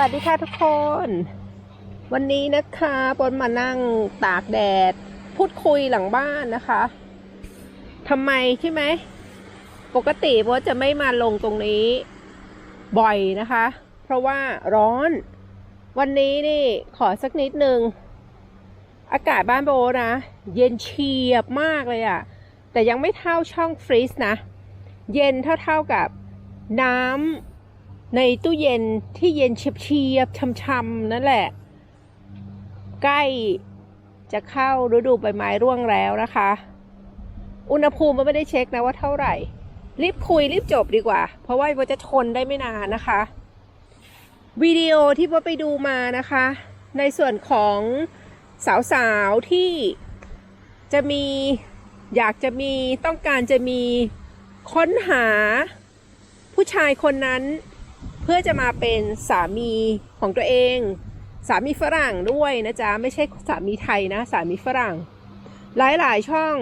วัสดีค่ะทุกคน วันนี้นะคะปนมานั่งตากแดด พูดคุยหลังบ้านนะคะทำไมใช่ไหม ปกติโบจะไม่มาลงตรงนี้บ่อยนะคะ เพราะว่าร้อน วันนี้นี่ขอสักนิดนึง อากาศบ้านโบนะ เย็นเฉียบมากเลยอะแต่ยังไม่เท่าช่องฟรีซนะ เย็นเท่าๆกับน้ำ ในตู้เย็นที่เย็นเฉียบๆช่ำๆนั่นแหละ ใกล้จะเข้าฤดูใบไม้ร่วงแล้วนะคะ อุณหภูมิมันไม่ได้เช็คนะว่าเท่าไหร่ รีบคุยรีบจบดีกว่า เพราะว่าโบจะทนได้ไม่นานนะคะ วิดีโอที่โบไปดูมานะคะ ในส่วนของสาวๆที่จะมีอยากจะมีต้องการจะมีค้นหาผู้ชายคนนั้น เพื่อจะมาเป็นสามีของตัวเอง สามีฝรั่งด้วยนะจ๊ะ ไม่ใช่สามีไทยนะ สามีฝรั่ง หลายๆช่อง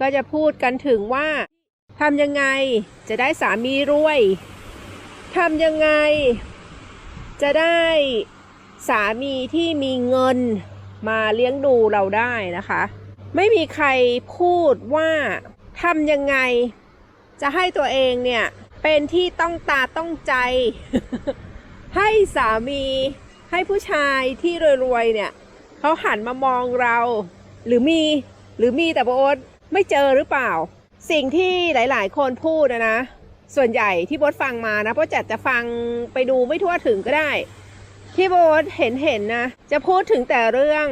ก็จะพูดกันถึงว่าทำยังไงจะได้สามีรวยทำยังไง จะได้สามีที่มีเงินมาเลี้ยงดูเราได้นะคะ ไม่มีใครพูดว่าทำยังไง จะให้ตัวเองเนี่ย เป็นที่ต้องตาต้องใจ ให้สามีให้ผู้ชายที่รวยๆเนี่ยเขาหันมามองเรา หรือมีหรือมีแต่โบ๊ทไม่เจอหรือเปล่า สิ่งที่หลายๆ คนพูดนะนะ ส่วนใหญ่ที่โบ๊ทฟังมานะเพราะจัดจะฟังไปดูไม่ทั่วถึงก็ได้ ที่โบ๊ทเห็นเห็นนะ จะพูดถึงแต่เรื่อง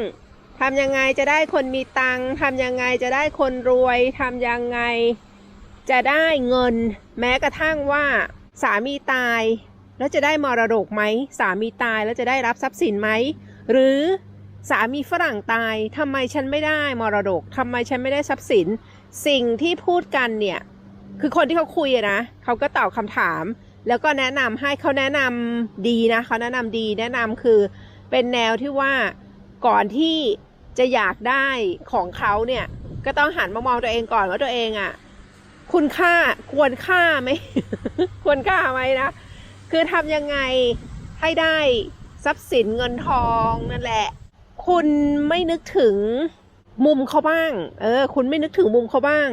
ทำยังไงจะได้คนมีตังค์ทำยังไงจะได้คนรวยทำยังไง จะได้เงินแม้กระทั่งว่าสามีตาย แล้วจะได้มรดกไหมสามีตายแล้วจะได้รับทรัพย์สินไหมหรือสามีฝรั่งตายทำไมฉันไม่ได้มรดกทำไมฉันไม่ได้ทรัพย์สิน สิ่งที่พูดกันเนี่ยคือคนที่เขาคุยนะเขาก็ตอบคำถาม แล้วก็แนะนำให้เขาแนะนำดีนะเขาแนะนำดีแนะนำคือเป็นแนวที่ว่าก่อนที่จะอยากได้ของเขาเนี่ยก็ต้องหันมามองตัวเองก่อนว่าตัวเองอะ คุณค่าควรค่าไหม ควรค่าไหมนะ คือทำยังไงให้ได้ทรัพย์สินเงินทองนั่นแหละ คุณไม่นึกถึงมุมเขาบ้าง เออ คุณไม่นึกถึงมุมเขาบ้าง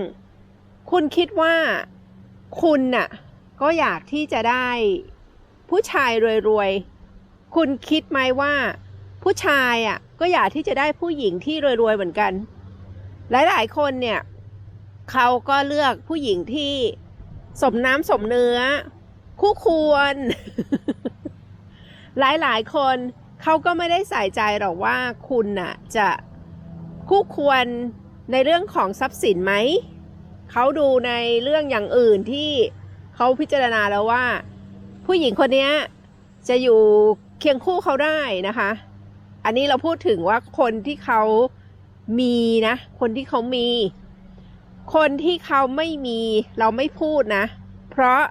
คุณคิดว่าคุณน่ะ ก็อยากที่จะได้ ผู้ชายรวยๆ คุณคิดไหมว่า ผู้ชายอะ ก็อยากที่จะได้ผู้หญิงที่รวยๆเหมือนกัน หลายๆคนเนี่ย เขาก็เลือกผู้หญิงที่สมน้ำสมเนื้อ คู่ควร หลายๆคนเขาก็ไม่ได้ใส่ใจหรอกว่าคุณน่ะจะคู่ควรในเรื่องของทรัพย์สินไหม เขาดูในเรื่องอย่างอื่นที่เขาพิจารณาแล้วว่า ผู้หญิงคนนี้จะอยู่เคียงคู่เขาได้นะคะ อันนี้เราพูดถึงว่าคนที่เขามีนะ คนที่เขามี คนที่เขาไม่มีเราไม่พูดนะ เพราะ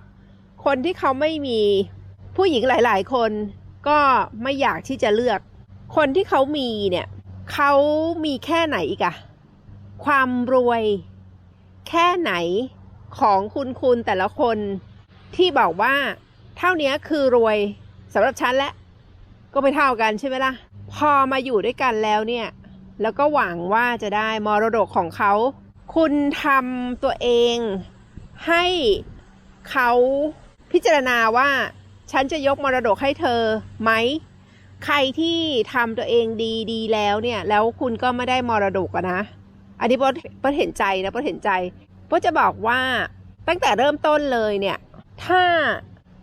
คนที่เขาไม่มีผู้หญิงหลาย ๆ คนก็ไม่อยากที่จะเลือก คนที่เขามีเนี่ยเขามีแค่ไหนอีกอะความรวย แค่ไหนของคุณคุณแต่ละคนที่บอกว่า เท่านี้คือรวยสำหรับฉันและ ก็ไม่เท่ากันใช่ไหมล่ะ พอมาอยู่ด้วยกันแล้วเนี่ย แล้วก็หวังว่าจะได้มรดกของเขา คุณทำตัวเองให้เขาพิจารณาว่าฉันจะยกมรดกให้เธอไหม ใครที่ทำตัวเองดีดีแล้วเนี่ย แล้วคุณก็ไม่ได้มรดกนะ อันนี้โป๊ดเห็นใจนะโป๊ดเห็นใจโป๊ดจะบอกว่าตั้งแต่เริ่มต้นเลยเนี่ย ถ้า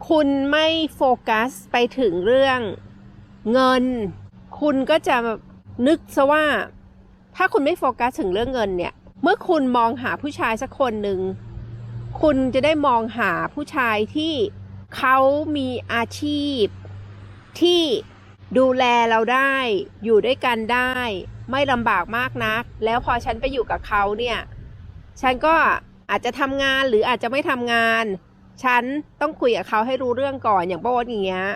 คุณไม่โฟกัสไปถึงเรื่องเงิน คุณก็จะนึกซะว่า ถ้าคุณไม่โฟกัสถึงเรื่องเงินเนี่ย เมื่อคุณมองหาผู้ชายสักคนหนึ่ง คุณจะได้มองหาผู้ชายที่เขามีอาชีพ ที่ดูแลเราได้อยู่ด้วยกันได้ ไม่ลำบากมากนัก แล้วพอฉันไปอยู่กับเขาเนี่ย ฉันก็อาจจะทำงานหรืออาจจะไม่ทำงาน ฉันต้องคุยกับเขาให้รู้เรื่องก่อนอย่างโป๊ดอย่างเงี้ย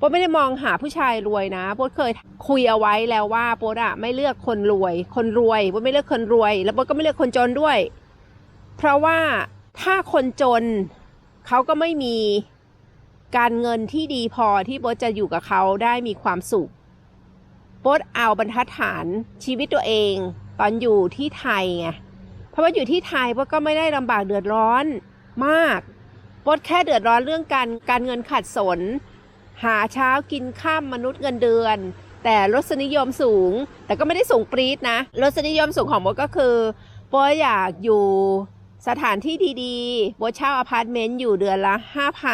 โป๊ดไม่ได้มองหาผู้ชายรวยนะโป๊ดเคยคุยเอาไว้แล้วว่าโป๊ดอะไม่เลือกคนรวย คนรวยโป๊ดไม่เลือกคนรวย แล้วโป๊ดก็ไม่เลือกคนจนด้วย เพราะว่าถ้าคนจนเขาก็ไม่มีการเงินที่ดีพอที่โบทจะอยู่กับเขาได้มีความสุขโบทเอาบรรทัดฐานชีวิตตัวเอง ตอนอยู่ที่ไทยไงเพราะว่าอยู่ที่ไทยโบทก็ไม่ได้ลำบากเดือดร้อนมากโบทแค่เดือดร้อนเรื่องการการเงินขัดสน หาเช้ากินข้ามมนุษย์เงินเดือน แต่รสนิยมสูง แต่ก็ไม่ได้สูงปรี๊ดนะรสนิยมสูงของโบก็คือโบอยากอยู่สถานที่ดีๆโบเช่าอพาร์ตเมนต์อยู่เดือนละ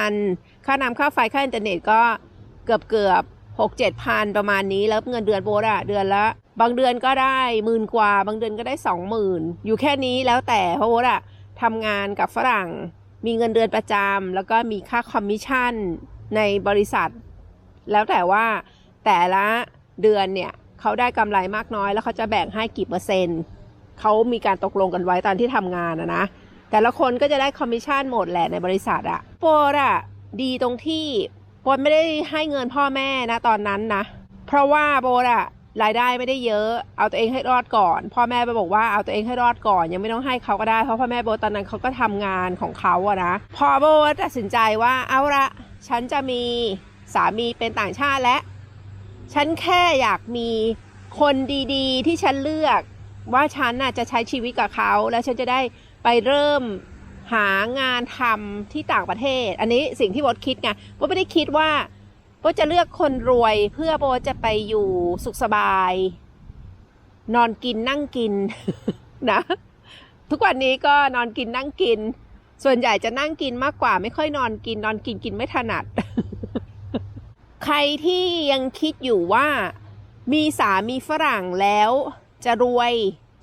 5,000 ค่าน้ำค่าไฟค่าอินเทอร์เน็ตก็เกือบเกือบหกเจ็ดพันประมาณนี้แล้วเงินเดือนโบอะเดือนละ บางเดือนก็ได้หมื่นกว่า บางเดือนก็ได้สองหมื่นอยู่แค่นี้แล้วแต่เพราะโบอะทำงานกับฝรั่ง มีเงินเดือนประจำแล้วก็มีค่าคอมมิชชั่น ในบริษัท แล้วแต่ว่าแต่ละเดือนเนี่ยเขาได้กำไรมากน้อย แล้วเขาจะแบ่งให้กี่เปอร์เซ็นต์เขามีการตกลงกันไว้ตอนที่ทำงานอะนะแต่ละคนก็จะได้คอมมิชชั่นหมดแหละในบริษัทอะโปรอะดีตรงที่โบทไม่ได้ให้เงินพ่อแม่นะตอนนั้นนะ เพราะว่าโบทอะรายได้ไม่ได้เยอะ เอาตัวเองให้รอดก่อน พ่อแม่ไปบอกว่าเอาตัวเองให้รอดก่อน ยังไม่ต้องให้เขาก็ได้ เพราะพ่อแม่โบตอนนั้นเขาก็ทำงานของเขาอะนะ พอโบตัดสินใจว่าเอาละ ฉันจะมีสามีเป็นต่างชาติและ ฉันแค่อยากมีคนดีๆ ที่ฉันเลือกว่าฉันน่ะจะใช้ชีวิตกับเขา แล้วฉันจะได้ไปเริ่มหางานทำที่ต่างประเทศ อันนี้สิ่งที่โบคิดไงโบไม่ได้คิดว่าโบจะเลือกคนรวยเพื่อโบจะไปอยู่สุขสบาย นอนกินนั่งกินนะ ทุกวันนี้ก็นอนกินนั่งกิน ส่วนใหญ่จะนั่งกินมากกว่าไม่ค่อยนอนกินนอนกินกินไม่ถนัด ใครที่ยังคิดอยู่ว่ามีสามีฝรั่งแล้วจะรวย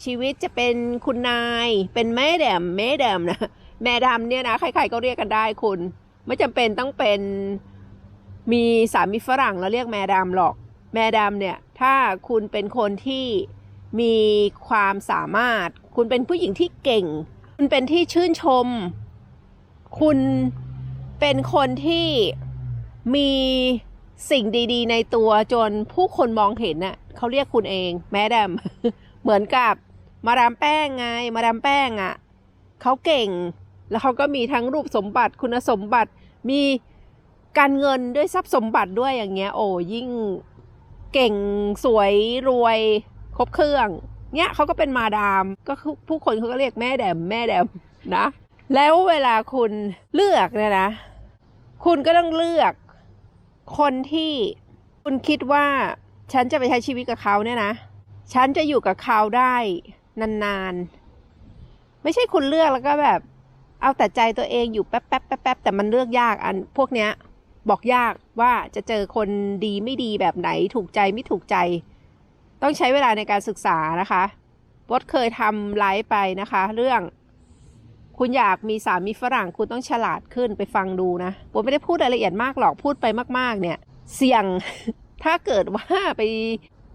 ชีวิตจะเป็นคุณนาย เป็นแม่แดมแม่แดมนะแม่ดำเนี่ยนะใคร ๆก็เรียกกันได้คุณ ไม่จำเป็นต้องเป็นมีสามีฝรั่งแล้วเรียกแม่ดำหรอก แม่ดำเนี่ย ถ้าคุณเป็นคนที่มีความสามารถ คุณเป็นผู้หญิงที่เก่ง คุณเป็นที่ชื่นชม คุณเป็นคนที่มีสิ่งดี ๆ ในตัวจนผู้คนมองเห็นน่ะเขาเรียกคุณเอง แม่ดำเหมือนกับมาดามแป้งไง มาดามแป้งอะ่ะเขาเก่ง แล้วเขาก็มีทั้งรูปสมบัติคุณสมบัติมีการเงินด้วยทรัพย์สมบัติด้วยอย่างเงี้ย โอ้ยิ่งเก่งสวยรวยครบเครื่อง เนี้ยเขาก็เป็นมาดาม ก็ผู้คนเขาก็เรียกแม่แดมแม่แดมนะ แล้วเวลาคุณเลือกเนี่ยนะ คุณก็ต้องเลือกคนที่คุณคิดว่าฉันจะไปใช้ชีวิตกับเขาเนี่ยนะ ฉันจะอยู่กับเขาได้นานๆ ไม่ใช่คุณเลือกแล้วก็แบบ เอาแต่ใจตัวเองอยู่แป๊บแป๊บแป๊บแป๊บแต่มันเลือกยากอันพวกเนี้ย บอกยากว่าจะเจอคนดีไม่ดีแบบไหนถูกใจไม่ถูกใจ ต้องใช้เวลาในการศึกษานะคะบดเคยทำไลฟ์ไปนะคะ เรื่อง คุณอยากมีสามีฝรั่งคุณต้องฉลาดขึ้นไปฟังดูนะบดไม่ได้พูดรายละเอียดมากหรอกพูดไปมาก ๆ เนี่ย เสี่ยงถ้าเกิดว่าไป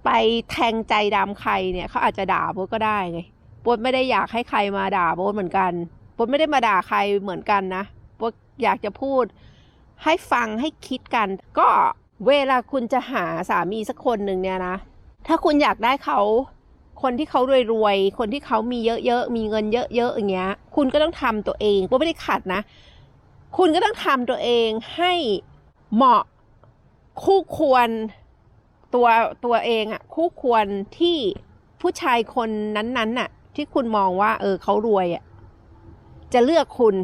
ไปแทงใจดำใครเนี่ยเขาอาจจะด่าโบก็ได้ไงโบไม่ได้อยากให้ใครมาด่าโบเหมือนกันโบไม่ได้มาด่าใครเหมือนกันนะโบอยากจะพูด ให้ฟังให้คิดกัน ก็เวลาคุณจะหาสามีสักคนหนึ่งเนี่ยนะ ถ้าคุณอยากได้เขา คนที่เขารวยๆ คนที่เขามีเยอะๆ มีเงินเยอะๆ อย่างเงี้ย คุณก็ต้องทำตัวเองโบทไม่ได้ขัดนะ คุณก็ต้องทำตัวเองให้เหมาะคู่ควรตัวตัวเองอะคู่ควรที่ผู้ชายคนนั้นๆน่ะ ที่คุณมองว่า เออเขารวยอะจะเลือกคุณ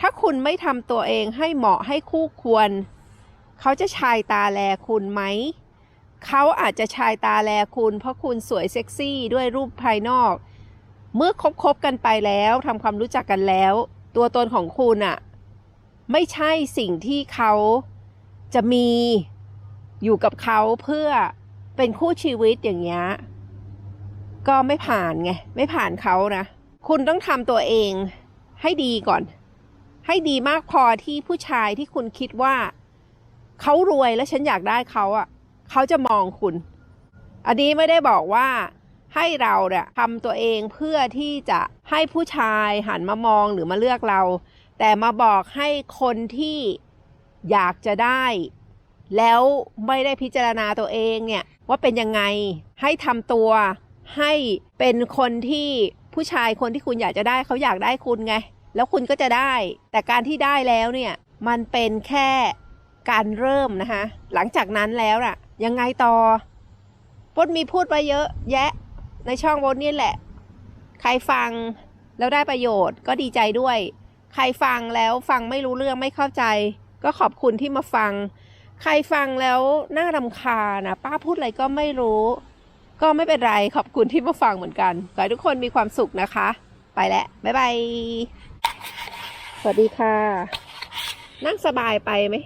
ถ้าคุณไม่ทำตัวเองให้เหมาะให้คู่ควร เขาจะชายตาแลคุณไหม เขาอาจจะชายตาแลคุณ เพราะคุณสวยเซ็กซี่ด้วยรูปภายนอก เมื่อคบคบกันไปแล้วทำความรู้จักกันแล้ว ตัวตนของคุณอะไม่ใช่สิ่งที่เขาจะมีอยู่กับเขาเพื่อเป็นคู่ชีวิตอย่างเงี้ยก็ไม่ผ่านไง ไม่ผ่านเขานะ คุณต้องทำตัวเองให้ดีก่อน ให้ดีมากพอที่ผู้ชายที่คุณคิดว่า เขารวยแล้วฉันอยากได้เขาอะ เขาจะมองคุณ อันนี้ไม่ได้บอกว่าให้เราเนี่ยทำตัวเองเพื่อที่จะให้ผู้ชายหันมามองหรือมาเลือกเรา แต่มาบอกให้คนที่อยากจะได้ แล้วไม่ได้พิจารณาตัวเองเนี่ยว่าเป็นยังไงให้ทำตัว ให้เป็นคนที่ผู้ชายคนที่คุณอยากจะได้เขาอยากได้คุณไง แล้วคุณก็จะได้ แต่การที่ได้แล้วเนี่ยมันเป็นแค่การเริ่มนะคะ หลังจากนั้นแล้วน่ะ ยังไงต่อปดมีพูดไปเยอะแยะในช่องบนนี่แหละ ใครฟังแล้วได้ประโยชน์ก็ดีใจด้วย ใครฟังแล้วฟังไม่รู้เรื่องไม่เข้าใจ ก็ขอบคุณที่มาฟัง ใครฟังแล้วน่ารำคาญนะป้าพูดอะไรก็ไม่รู้ ก็ไม่เป็นไรขอบคุณที่มาฟังเหมือนกันขอให้ทุกคนมีความสุขนะคะ ไปแล้วบ๊ายบายสวัสดีค่ะ นั่งสบายไปไหม